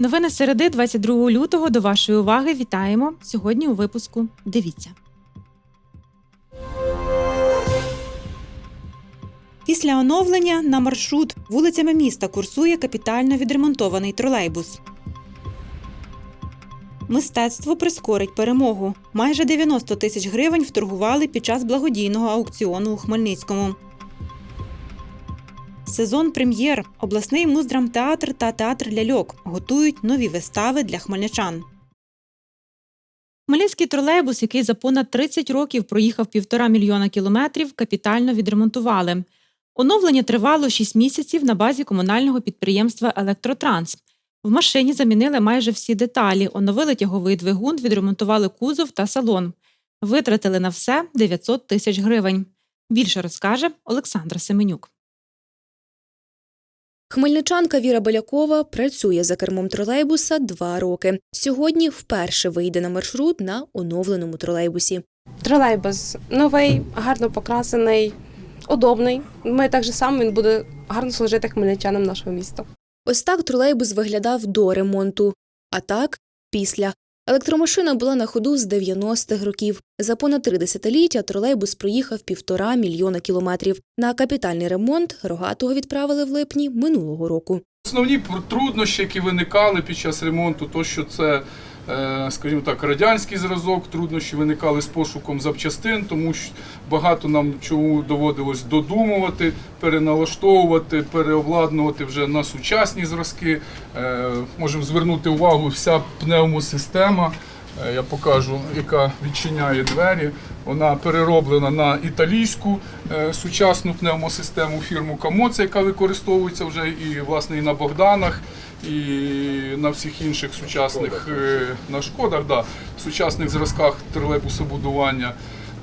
Новини середи 22 лютого до вашої уваги вітаємо сьогодні у випуску. Дивіться. Після оновлення на маршрут вулицями міста курсує капітально відремонтований тролейбус. Мистецтво прискорить перемогу. Майже 90 тисяч гривень вторгували під час благодійного аукціону у Хмельницькому. Сезон прем'єр. Обласний муздрамтеатр та театр ляльок готують нові вистави для хмельничан. Хмельницький тролейбус, який за понад 30 років проїхав півтора мільйона кілометрів, капітально відремонтували. Оновлення тривало 6 місяців на базі комунального підприємства Електротранс. В машині замінили майже всі деталі, оновили тяговий двигун, відремонтували кузов та салон. Витратили на все 900 тисяч гривень. Більше розкаже Олександра Семенюк. Хмельничанка Віра Белякова працює за кермом тролейбуса два роки. Сьогодні вперше вийде на маршрут на оновленому тролейбусі. Тролейбус новий, гарно покрасений, удобний. Ми так же само він буде гарно служити хмельничанам нашого міста. Ось так тролейбус виглядав до ремонту, а так після. Електромашина була на ходу з 90-х років. За понад три десятиліття тролейбус проїхав півтора мільйона кілометрів. На капітальний ремонт рогатого відправили в липні минулого року. Основні труднощі, які виникали під час ремонту, то що це, скажімо так, радянський зразок, труднощі виникали з пошуком запчастин, тому що багато нам чому доводилось додумувати, переналаштовувати, переобладнувати вже на сучасні зразки. Е, Можемо звернути увагу, вся пневмосистема. е, Я покажу, яка відчиняє двері. Вона перероблена на італійську е, сучасну пневмосистему фірму Камоце, яка використовується вже і власне і на Богданах, і на всіх інших сучасних е, на шкодах, да, сучасних зразках тролейбусобудування.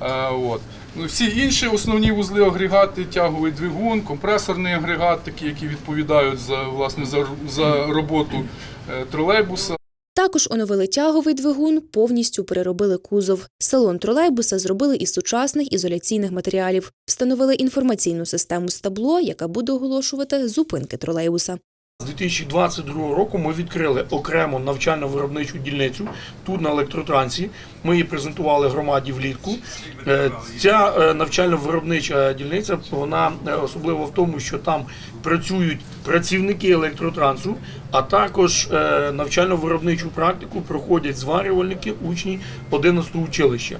Е, От. Ну, всі інші основні вузли агрегати, тяговий двигун, компресорний агрегат, такі, які відповідають за, власне, за, за роботу е, тролейбуса. Також оновили тяговий двигун, повністю переробили кузов. Салон тролейбуса зробили із сучасних ізоляційних матеріалів. Встановили інформаційну систему з табло, яка буде оголошувати зупинки тролейбуса. З 2022 року ми відкрили окрему навчально-виробничу дільницю тут на електротрансі. Ми її презентували громаді влітку. Е, Ця е, навчально-виробнича дільниця вона е, особлива в тому, що там працюють працівники електротрансу, а також навчально-виробничу практику проходять зварювальники, учні 11 училища.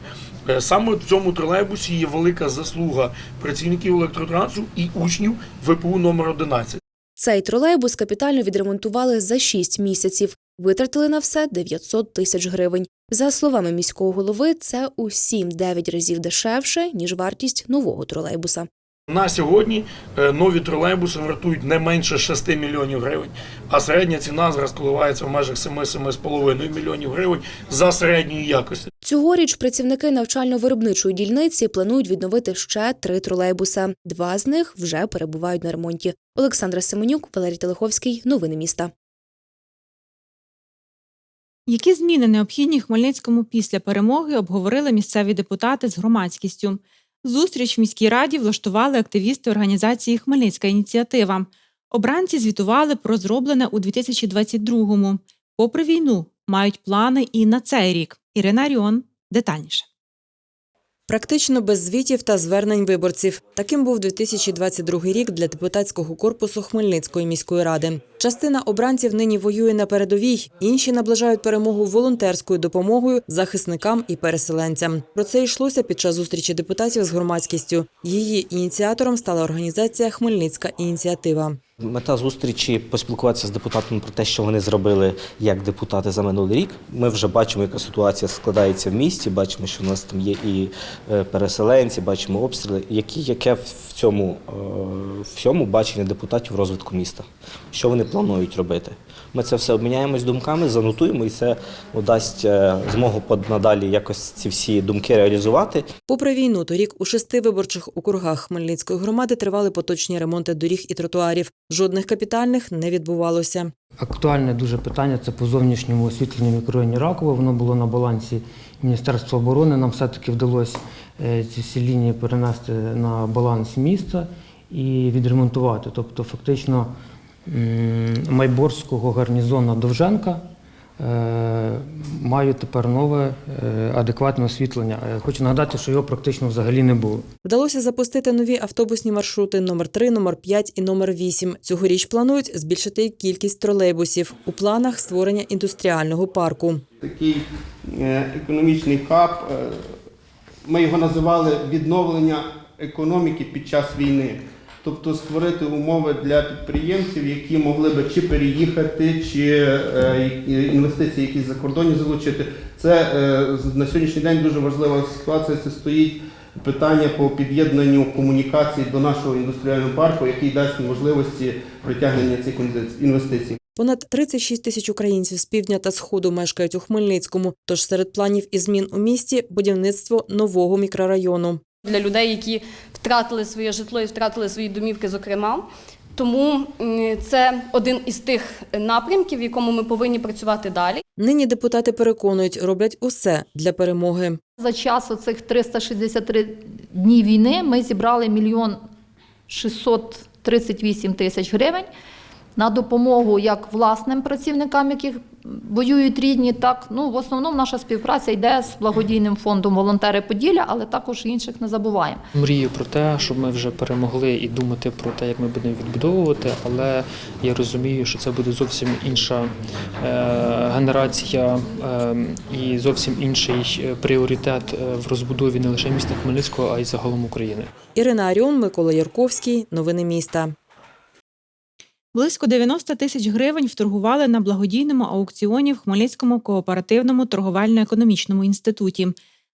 Саме в цьому тролейбусі є велика заслуга працівників електротрансу і учнів ВПУ номер 11. Цей тролейбус капітально відремонтували за 6 місяців. Витратили на все 900 тисяч гривень. За словами міського голови, це у 7-9 разів дешевше, ніж вартість нового тролейбуса. На сьогодні е, нові тролейбуси вартують не менше 6 мільйонів гривень, а середня ціна зараз коливається в межах 7-7,5 мільйонів гривень за середньої якості. Цьогоріч працівники навчально-виробничої дільниці планують відновити ще три тролейбуса. Два з них вже перебувають на ремонті. Олександра Семенюк, Валерій Телеховський. Новини міста. Які зміни необхідні Хмельницькому після перемоги обговорили місцеві депутати з громадськістю. Зустріч в міській раді влаштували активісти організації Хмельницька ініціатива. Обранці звітували про зроблене у 2022-му. Попри війну, мають плани і на цей рік. Ірина Аріон детальніше. Практично без звітів та звернень виборців. Таким був 2022 рік для депутатського корпусу Хмельницької міської ради. Частина обранців нині воює на передовій, інші наближають перемогу волонтерською допомогою захисникам і переселенцям. Про це йшлося під час зустрічі депутатів з громадськістю. Її ініціатором стала організація Хмельницька ініціатива. Мета зустрічі поспілкуватися з депутатами про те, що вони зробили як депутати за минулий рік. Ми вже бачимо, яка ситуація складається в місті. Бачимо, що в нас там є і е, переселенці, бачимо обстріли. Які яке в цьому е, в цьому бачення депутатів розвитку міста? Що вони планують робити. Ми це все обміняємось думками, занотуємо, і це дасть е, змогу надалі якось ці всі думки реалізувати. Попри війну, торік у шести виборчих округах Хмельницької громади тривали поточні ремонти доріг і тротуарів. Жодних капітальних не відбувалося. Актуальне дуже питання це по зовнішньому освітленню мікрорайоні Ракове. Воно було на балансі Міністерства оборони. Нам все-таки вдалося е, ці всі лінії перенести на баланс міста і відремонтувати. Тобто, фактично, Майборського гарнізону Довженка мають тепер нове е, адекватне освітлення. Е, Хочу нагадати, що його практично взагалі не було. Вдалося запустити нові автобусні маршрути номер 3 номер 5 і номер 8 Цьогоріч планують збільшити кількість тролейбусів. У планах створення індустріального парку. такий е, економічний хаб. е, Ми його називали відновлення економіки під час війни. Тобто створити умови для підприємців, які могли би чи переїхати, чи е, інвестиції якісь закордонні залучити. Це е, на сьогоднішній день дуже важлива ситуація. Це стоїть питання по під'єднанню комунікацій до нашого індустріального парку, який дасть можливості притягнення цих інвестицій. Понад 36 тисяч українців з півдня та сходу мешкають у Хмельницькому. Тож серед планів і змін у місті будівництво нового мікрорайону. Для людей, які втратили своє житло і втратили свої домівки, зокрема. Тому це один із тих напрямків, в якому ми повинні працювати далі. Нині депутати переконують, роблять усе для перемоги. За час оцих 363 дні війни ми зібрали мільйон 638 тисяч гривень на допомогу як власним працівникам, яких воюють рідні, так ну в основному наша співпраця йде з благодійним фондом Волонтери Поділля, але також інших не забуваємо. Мрію про те, щоб ми вже перемогли і думати про те, як ми будемо відбудовувати, але я розумію, що це буде зовсім інша е, генерація е, і зовсім інший е, пріоритет в розбудові не лише міста Хмельницького, а й загалом України. Ірина Аріон, Микола Ярковський. Новини міста. Близько 90 тисяч гривень вторгували на благодійному аукціоні в Хмельницькому кооперативному торговельно-економічному інституті.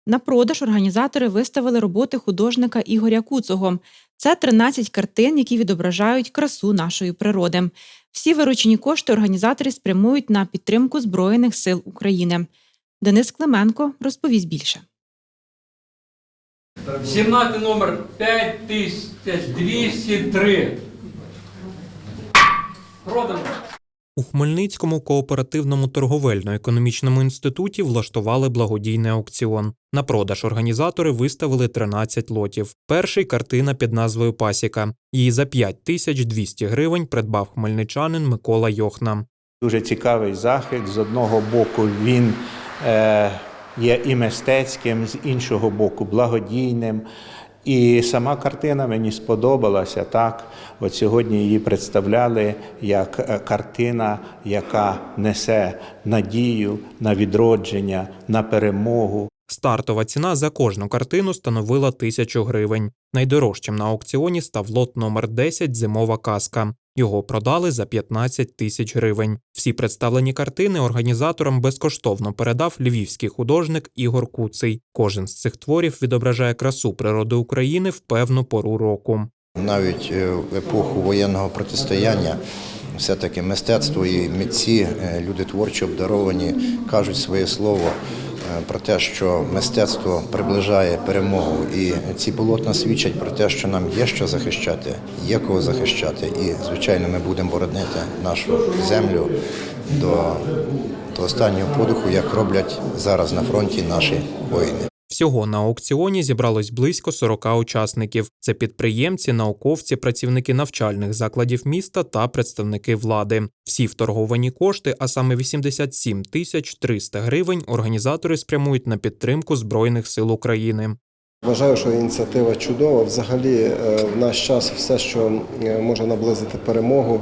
На продаж організатори виставили роботи художника Ігоря Куцого. Це 13 картин, які відображають красу нашої природи. Всі виручені кошти організатори спрямують на підтримку Збройних сил України. Денис Клименко розповість більше. 17 номер 5203. Продано. У Хмельницькому кооперативному торговельно-економічному інституті влаштували благодійний аукціон. На продаж організатори виставили 13 лотів. Перший картина під назвою Пасіка. Її за 5200 гривень придбав хмельничанин Микола Йохна. Дуже цікавий захід. З одного боку він е, є і мистецьким, з іншого боку благодійним. І сама картина мені сподобалася так. От сьогодні її представляли як е, картина, яка несе надію на відродження, на перемогу. Стартова ціна за кожну картину становила тисячу гривень. Найдорожчим на аукціоні став лот номер 10 Зимова казка. Його продали за 15 тисяч гривень. Всі представлені картини організаторам безкоштовно передав львівський художник Ігор Куций. Кожен з цих творів відображає красу природи України в певну пору року. Навіть е, в епоху воєнного протистояння все-таки мистецтво і митці, е, люди творчо обдаровані, кажуть своє слово про те, що мистецтво приближає перемогу. І ці полотна свідчать про те, що нам є що захищати, є кого захищати. І, звичайно, ми будемо боронити нашу землю до, до останнього подиху, як роблять зараз на фронті наші воїни. Всього на аукціоні зібралось близько 40 учасників. Це підприємці, науковці, працівники навчальних закладів міста та представники влади. Всі вторговані кошти, а саме 87 тисяч 300 гривень, організатори спрямують на підтримку Збройних сил України. Вважаю, що ініціатива чудова. Взагалі, е, в наш час все, що е, може наблизити перемогу,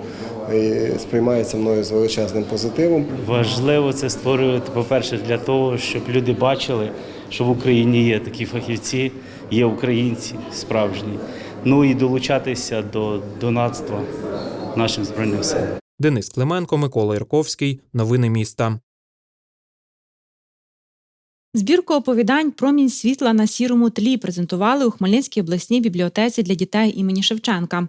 е, сприймається мною з величезним позитивом. Важливо це створювати, по-перше, для того, щоб люди бачили, що в Україні є такі фахівці, є українці справжні. Ну і долучатися до донатства нашим збройним силам. Денис Клименко, Микола Ірковський. Новини міста. Збірку оповідань Промінь світла на сірому тлі презентували у Хмельницькій обласній бібліотеці для дітей імені Шевченка.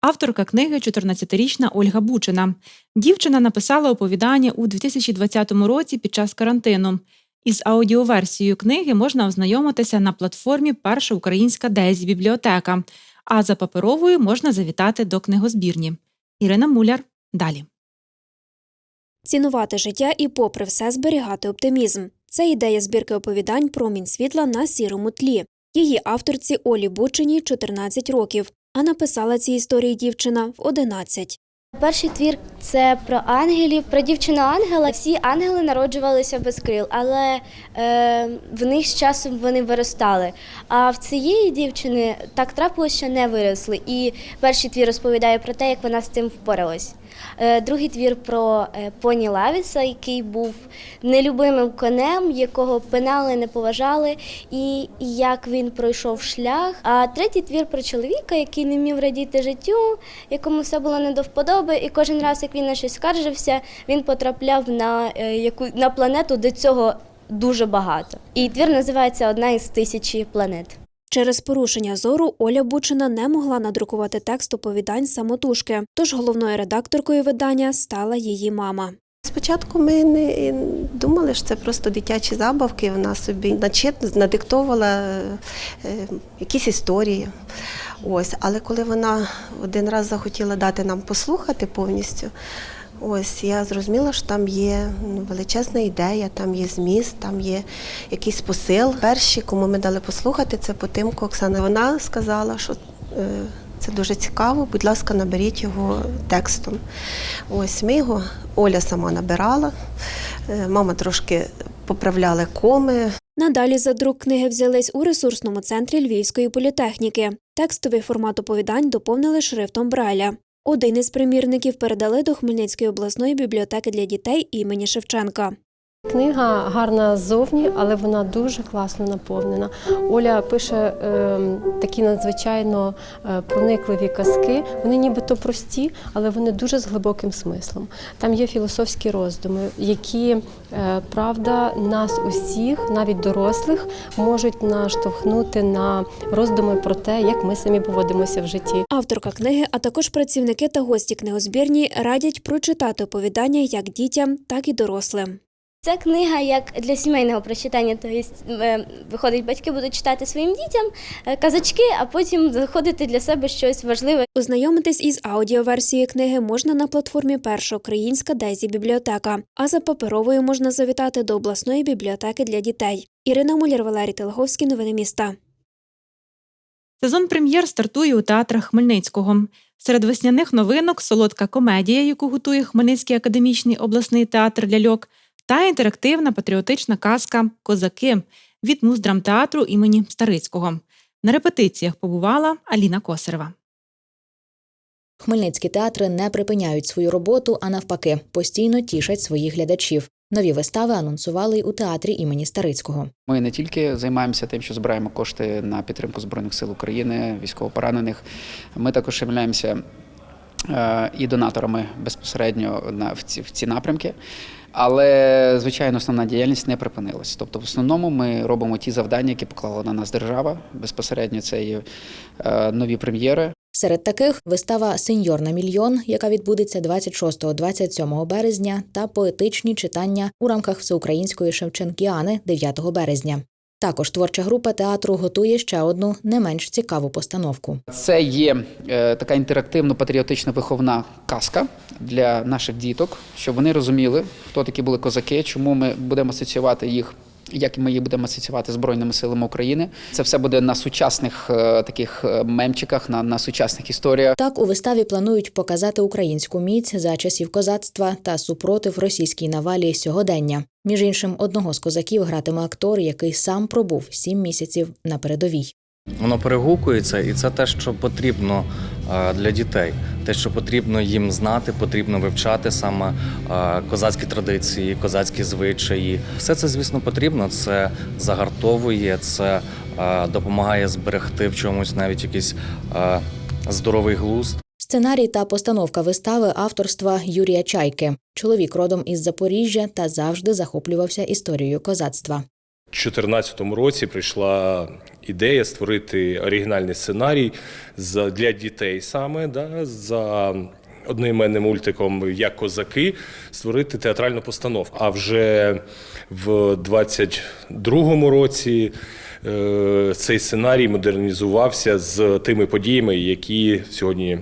авторка книги 14-річна Ольга Бучина. Дівчина написала оповідання у 2020 році під час карантину. Із аудіоверсією книги можна ознайомитися на платформі Перша українська Дезі бібліотека, а за паперовою можна завітати до книгозбірні. Ірина Муляр далі. Цінувати життя і, попри все, зберігати оптимізм. Це ідея збірки оповідань Промінь світла на сірому тлі. Її авторці Олі Бучиній 14 років, а написала ці історії дівчина в 11. Перший твір це про ангелів, про дівчину ангела. Всі ангели народжувалися без крил, але е, в них з часом вони виростали. А в цієї дівчини так трапилося, що не виросли. І перший твір розповідає про те, як вона з цим впоралась. Е, другий твір про е, поні Лавіса, який був нелюбимим конем, якого пинали, не поважали, і як він пройшов шлях. А третій твір про чоловіка, який не вмів радіти життю, якому все було не до вподоби, і кожен раз, як він на щось скаржився, він потрапляв на е, яку на планету, де цього дуже багато. І твір називається Одна із тисячі планет. Через порушення зору Оля Бучина не могла надрукувати текст оповідань самотужки, тож головною редакторкою видання стала її мама. Спочатку ми не думали, що це просто дитячі забавки. Вона собі надиктовувала е, якісь історії. Ось, але коли вона один раз захотіла дати нам послухати повністю, ось я зрозуміла, що там є ну, величезна ідея, там є зміст, там є якийсь посил. Перші, кому ми дали послухати, це Потимко Оксана. Вона сказала, що е, це дуже цікаво. Будь ласка, наберіть його текстом. Ось ми його Оля сама набирала, е, мама трошки поправляла коми. Надалі за друк книги взялись у ресурсному центрі Львівської політехніки. Текстовий формат оповідань доповнили шрифтом Брайля. Один із примірників передали до Хмельницької обласної бібліотеки для дітей імені Шевченка. Книга гарна ззовні, але вона дуже класно наповнена. Оля пише е, такі надзвичайно е, проникливі казки. Вони нібито прості, але вони дуже з глибоким смислом. Там є філософські роздуми, які е, правда нас усіх, навіть дорослих, можуть наштовхнути на роздуми про те, як ми самі поводимося в житті. Авторка книги, а також працівники та гості книгозбірні радять прочитати оповідання як дітям, так і дорослим. Це книга як для сімейного прочитання. Тобто, е, виходить, батьки будуть читати своїм дітям е, казачки, а потім заходити для себе щось важливе. Ознайомитись із аудіоверсією книги можна на платформі Перша українська Дезі бібліотека, а за паперовою можна завітати до обласної бібліотеки для дітей. Ірина Муляр, Валерій Телговський. Новини міста. Сезон прем'єр стартує у театрах Хмельницького. Серед весняних новинок солодка комедія, яку готує Хмельницький академічний обласний театр ляльок, та інтерактивна патріотична казка Козаки від муздрамтеатру імені Старицького. На репетиціях побувала Аліна Косарева. Хмельницькі театри не припиняють свою роботу, а навпаки, постійно тішать своїх глядачів. Нові вистави анонсували й у театрі імені Старицького. Ми не тільки займаємося тим, що збираємо кошти на підтримку збройних сил України, військовопоранених. Ми також являємося і донаторами безпосередньо на в ці в ці напрямки. Але звичайно, основна діяльність не припинилась. Тобто, в основному ми робимо ті завдання, які поклала на нас держава. Безпосередньо це є е, нові прем'єри. Серед таких вистава Сеньор на мільйон, яка відбудеться 26-27 березня, та поетичні читання у рамках всеукраїнської Шевченкіани 9 березня. Також творча група театру готує ще одну не менш цікаву постановку. Це є е, така інтерактивно-патріотична виховна казка для наших діток, щоб вони розуміли, хто такі були козаки, чому ми будемо асоціювати їх. Як ми її будемо асоціювати Збройними силами України, це все буде на сучасних е, таких е, мемчиках, на, на сучасних історіях. Так у виставі планують показати українську міць за часів козацтва та супротив російській навалі сьогодення. Між іншим, одного з козаків гратиме актор, який сам пробув сім місяців на передовій. Воно перегукується, і це те, що потрібно е, для дітей. Те, що потрібно їм знати, потрібно вивчати саме е, козацькі традиції, козацькі звичаї. Все це, звісно, потрібно. Це загартовує, це е, допомагає зберегти в чомусь навіть якийсь здоровий глузд. Сценарій та постановка вистави авторства Юрія Чайки. Чоловік родом із Запоріжжя та завжди захоплювався історією козацтва. 2014 році прийшла ідея створити оригінальний сценарій для дітей саме да, за одноіменним мультиком як козаки створити театральну постановку. А вже в 22-му році е, цей сценарій модернізувався з тими подіями, які сьогодні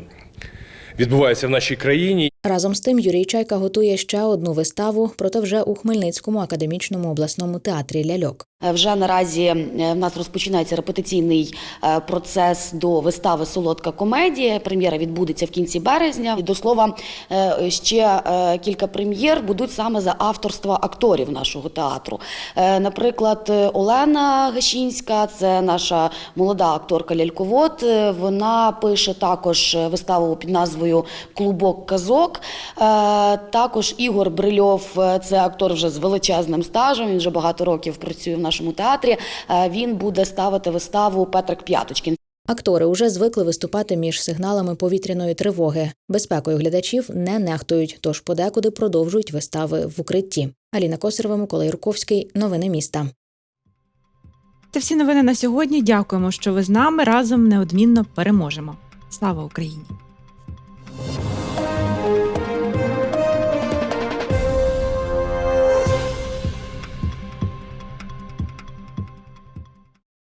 відбуваються в нашій країні. Разом з тим Юрій Чайка готує ще одну виставу, проте вже у Хмельницькому академічному обласному театрі ляльок. Е, Вже наразі е, в нас розпочинається репетиційний е, процес до вистави Солодка комедія. Прем'єра відбудеться в кінці березня. І до слова, ще кілька прем'єр будуть саме за авторства акторів нашого театру. Наприклад, Олена Гашінська, це наша молода акторка ляльковод. Вона пише також виставу під назвою Клубок казок. Також Ігор Брильов, це актор вже з величезним стажем. Він вже багато років працює в нашому театрі. Е, Він буде ставити виставу Петрик П'яточкін. Актори уже звикли виступати між сигналами повітряної тривоги. Безпекою глядачів не нехтують, тож подекуди продовжують вистави в укритті. Аліна Косарова, Микола Юрковський. Новини міста. Це всі новини на сьогодні. Дякуємо, що ви з нами разом неодмінно переможемо. Слава Україні!